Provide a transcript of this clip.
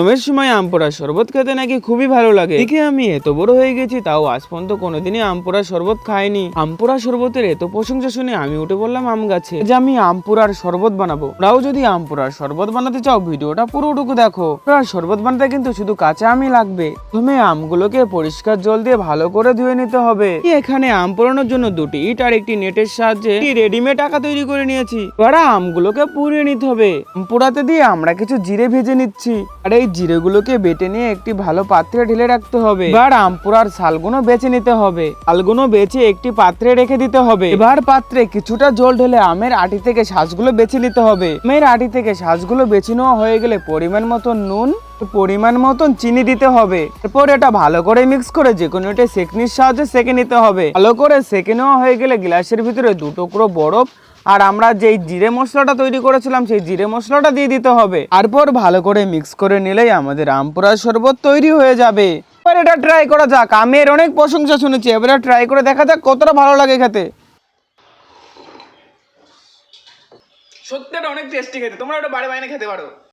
গরমের সময় আমপোড়া শরবত খেতে নাকি খুবই ভালো লাগে। দেখে আমি এত বড় হয়ে গেছি, তাও আজ পর্যন্ত কোনোদিনই আমপোড়া শরবত খাইনি। আমপোড়া শরবতের এত প্রশংসা শুনে আমি উঠে বললাম আম গাছে যে আমি আমপুরার শরবত বানাবো। ওরাও যদি আমপুরার শরবত বানাতে চাও, ভিডিওটা পুরোটুকু দেখো। পুরার শরবত বানাতে কিন্তু শুধু কাঁচা আমই লাগবে। প্রথমে আমগুলোকে পরিষ্কার জল দিয়ে ভালো করে ধুয়ে নিতে হবে। এখানে আম পোড়ানোর জন্য দুটি ইট আর একটি নেটের সাহায্যে রেডিমেড আঁকা তৈরি করে নিয়েছি। এবার আমগুলোকে পুড়িয়ে নিতে হবে। আম পোড়াতে দিয়ে আমরা কিছু জিরে ভেজে নিচ্ছি। আর এই জিরেগুলোকে বেটে নিয়ে একটি ভালো পাত্রে ঢেলে রাখতে হবে। এবার আম পোড়ার শালগুলো বেছে নিতে হবে। শালগুলো বেছে একটি পাত্রে রেখে দিতে হবে। এবার পাত্রে কিছুটা জল ঢেলে আমের আটি থেকে শ্বাসগুলো বেছে নিতে হবে। আমের আটি থেকে শ্বাসগুলো বেছে নেওয়া হয়ে গেলে পরিমাণ মতো নুন, পরিমাণ মতন চিনি দিতে হবে। এরপর এটা ভালো করে মিক্স করে যে কোনো একটা সেকনির সাহায্যে সেকে নিতে হবে। ভালো করে সেকে নেওয়া হয়ে গেলে গ্লাসের ভিতরে দু টুকরো বরফ আর আমরা যেই জিরে মশলাটা তৈরি করেছিলাম, সেই জিরে মশলাটা দিয়ে দিতে হবে। তারপর ভালো করে মিক্স করে নিলেই আমাদের আমপুরার শরবত তৈরি হয়ে যাবে। এবার এটা ট্রাই করা যাক। আমি এর অনেক প্রশংসা শুনেছি। এবার ট্রাই করে দেখা যাক কতটা ভালো লাগে খেতে। সত্যি, এটা অনেক টেস্টি খেতে। তোমরা ওটা বাড়ি বাইনে খেতে পারো।